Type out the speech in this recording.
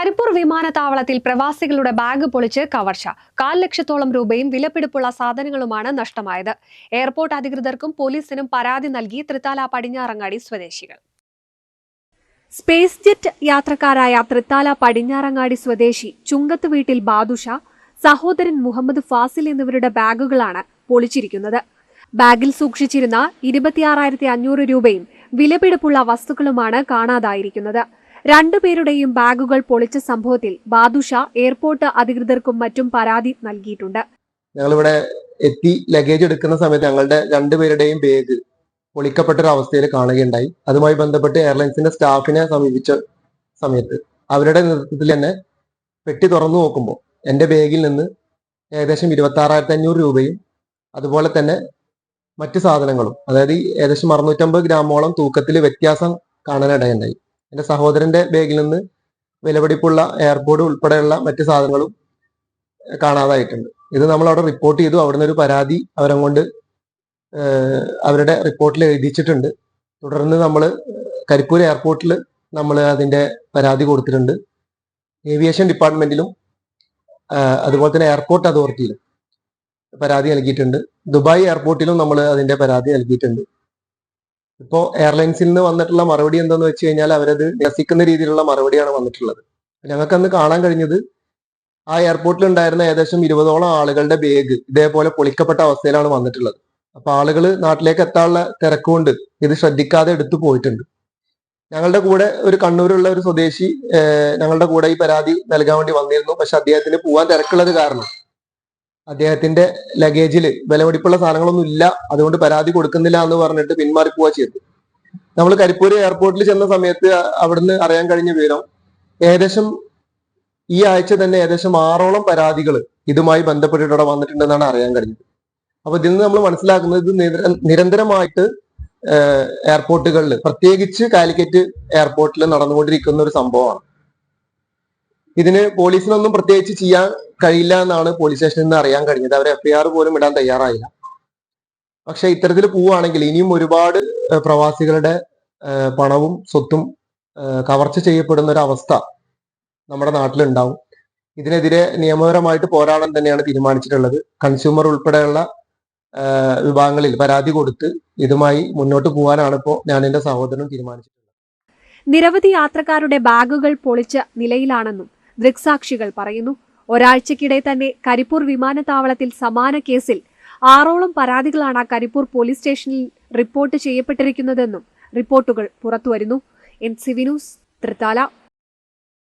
കരിപ്പൂർ വിമാനത്താവളത്തിൽ പ്രവാസികളുടെ ബാഗ് പൊളിച്ച് കവർച്ച. കാൽ ലക്ഷത്തോളം രൂപയും വിലപിടിപ്പുള്ള സാധനങ്ങളുമാണ് നഷ്ടമായത്. എയർപോർട്ട് അധികൃതർക്കും പോലീസിനും പരാതി നൽകി തൃത്താല പടിഞ്ഞാറങ്ങാടി സ്വദേശികൾ. സ്പേസ് ജെറ്റ് യാത്രക്കാരായ തൃത്താല പടിഞ്ഞാറങ്ങാടി സ്വദേശി ചുങ്കത്ത് വീട്ടിൽ ബാദുഷ സഹോദരൻ മുഹമ്മദ് ഫാസിൽ എന്നിവരുടെ ബാഗുകളാണ് പൊളിച്ചിരിക്കുന്നത്. ബാഗിൽ സൂക്ഷിച്ചിരുന്ന ഇരുപത്തിയാറായിരത്തി അഞ്ഞൂറ് രൂപയും വിലപിടിപ്പുള്ള വസ്തുക്കളുമാണ് കാണാതായിരിക്കുന്നത്. രണ്ടുപേരുടെയും ബാഗുകൾ പൊളിച്ച സംഭവത്തിൽ ബാദുഷ എയർപോർട്ട് അധികൃതർക്കും മറ്റും പരാതി നൽകിയിട്ടുണ്ട്. ഞങ്ങളിവിടെ എത്തി ലഗേജ് എടുക്കുന്ന സമയത്ത് ഞങ്ങളുടെ രണ്ടുപേരുടെയും ബാഗ് പൊളിക്കപ്പെട്ട ഒരു അവസ്ഥയിൽ കാണുകയുണ്ടായി. അതുമായി ബന്ധപ്പെട്ട് എയർലൈൻസിന്റെ സ്റ്റാഫിനെ സമീപിച്ച സമയത്ത് അവരുടെ നേതൃത്വത്തിൽ തന്നെ പെട്ടി തുറന്നു നോക്കുമ്പോൾ എന്റെ ബാഗിൽ നിന്ന് ഏകദേശം ഇരുപത്തി ആറായിരത്തി അഞ്ഞൂറ് രൂപയും അതുപോലെ തന്നെ മറ്റു സാധനങ്ങളും അതായത് ഏകദേശം അറുന്നൂറ്റമ്പത് ഗ്രാമോളം തൂക്കത്തിൽ വ്യത്യാസം കാണാനിടയുണ്ടായി. എന്റെ സഹോദരന്റെ ബാഗിൽ നിന്ന് വിലപിടിപ്പുള്ള എയർപോർട്ട് ഉൾപ്പെടെയുള്ള മറ്റു സാധനങ്ങളും കാണാതായിട്ടുണ്ട്. ഇത് നമ്മൾ അവിടെ റിപ്പോർട്ട് ചെയ്തു. അവിടുന്ന് ഒരു പരാതി അവരെ കൊണ്ട് അവരുടെ റിപ്പോർട്ടിൽ എഴുതിച്ചിട്ടുണ്ട് തുടർന്ന് നമ്മൾ കരിപ്പൂർ എയർപോർട്ടിൽ നമ്മൾ അതിന്റെ പരാതി കൊടുത്തിട്ടുണ്ട്. ഏവിയേഷൻ ഡിപ്പാർട്ട്മെന്റിലും അതുപോലെ തന്നെ എയർപോർട്ട് അതോറിറ്റിയിലും പരാതി നൽകിയിട്ടുണ്ട്. ദുബായ് എയർപോർട്ടിലും നമ്മൾ അതിന്റെ പരാതി നൽകിയിട്ടുണ്ട്. ഇപ്പോൾ എയർലൈൻസിൽ നിന്ന് വന്നിട്ടുള്ള മറുപടി എന്താന്ന് വെച്ച് കഴിഞ്ഞാൽ അവരത് നിരസിക്കുന്ന രീതിയിലുള്ള മറുപടിയാണ് വന്നിട്ടുള്ളത്. ഞങ്ങൾക്ക് അന്ന് കാണാൻ കഴിഞ്ഞത് ആ എയർപോർട്ടിൽ ഉണ്ടായിരുന്ന ഏകദേശം ഇരുപതോളം ആളുകളുടെ ബാഗ് ഇതേപോലെ പൊളിക്കപ്പെട്ട അവസ്ഥയിലാണ് വന്നിട്ടുള്ളത്. അപ്പൊ ആളുകൾ നാട്ടിലേക്ക് എത്താനുള്ള തിരക്കുകൊണ്ട് ഇത് ശ്രദ്ധിക്കാതെ എടുത്തു പോയിട്ടുണ്ട്. ഞങ്ങളുടെ കൂടെ ഒരു കണ്ണൂരുള്ള ഒരു സ്വദേശി ഞങ്ങളുടെ കൂടെ ഈ പരാതി നൽകാൻ വേണ്ടി വന്നിരുന്നു. പക്ഷെ അദ്ദേഹത്തിന് പോവാൻ തിരക്കുള്ളത് കാരണം അദ്ദേഹത്തിന്റെ ലഗേജിൽ വിലപിടിപ്പുള്ള സാധനങ്ങളൊന്നും ഇല്ല. അതുകൊണ്ട് പരാതി കൊടുക്കുന്നില്ല എന്ന് പറഞ്ഞിട്ട് പിന്മാറി പോവുക ചെയ്തു നമ്മൾ കരിപ്പൂർ എയർപോർട്ടിൽ ചെന്ന സമയത്ത് അവിടുന്ന് അറിയാൻ കഴിഞ്ഞ വിവരം ഏകദേശം ഈ ആഴ്ച തന്നെ ഏകദേശം ആറോളം പരാതികൾ ഇതുമായി ബന്ധപ്പെട്ടിട്ട് അവിടെ വന്നിട്ടുണ്ടെന്നാണ് അറിയാൻ കഴിഞ്ഞത്. അപ്പൊ ഇതിൽ നിന്ന് നമ്മൾ മനസ്സിലാക്കുന്നത് ഇത് നിര- നിരന്തരമായിട്ട് എയർപോർട്ടുകളിൽ പ്രത്യേകിച്ച് കാലിക്കറ്റ് എയർപോർട്ടിൽ നടന്നുകൊണ്ടിരിക്കുന്ന ഒരു സംഭവമാണ്. ഇതിന് പോലീസിനൊന്നും പ്രത്യേകിച്ച് ചെയ്യാൻ കഴിയില്ല എന്നാണ് പോലീസ് സ്റ്റേഷനിൽ നിന്ന് അറിയാൻ കഴിഞ്ഞത്. അവർ എഫ്ഐആർ പോലും ഇടാൻ തയ്യാറായില്ല. പക്ഷെ ഇത്തരത്തിൽ പോവുകയാണെങ്കിൽ ഇനിയും ഒരുപാട് പ്രവാസികളുടെ പണവും സ്വത്തും കവർച്ച ചെയ്യപ്പെടുന്ന ഒരു അവസ്ഥ നമ്മുടെ നാട്ടിലുണ്ടാവും. ഇതിനെതിരെ നിയമപരമായിട്ട് പോരാടാൻ തന്നെയാണ് തീരുമാനിച്ചിട്ടുള്ളത്. കൺസ്യൂമർ ഉൾപ്പെടെയുള്ള വിഭാഗങ്ങളിൽ പരാതി കൊടുത്ത് ഇതുമായി മുന്നോട്ട് പോകാനാണ് ഇപ്പോൾ ഞാൻ എന്റെ സഹോദരനും തീരുമാനിച്ചിട്ടുള്ളത്. നിരവധി യാത്രക്കാരുടെ ബാഗുകൾ പൊളിച്ച നിലയിലാണെന്നും ദൃക്സാക്ഷികൾ പറയുന്നു. ഒരാഴ്ചക്കിടെ തന്നെ കരിപ്പൂർ വിമാനത്താവളത്തിൽ സമാന കേസിൽ ആറോളം പരാതികളാണ് കരിപ്പൂർ പോലീസ് സ്റ്റേഷനിൽ റിപ്പോർട്ട് ചെയ്യപ്പെട്ടിരിക്കുന്നതെന്നും റിപ്പോർട്ടുകൾ പുറത്തുവരുന്നു. N C Vinus Thrithala.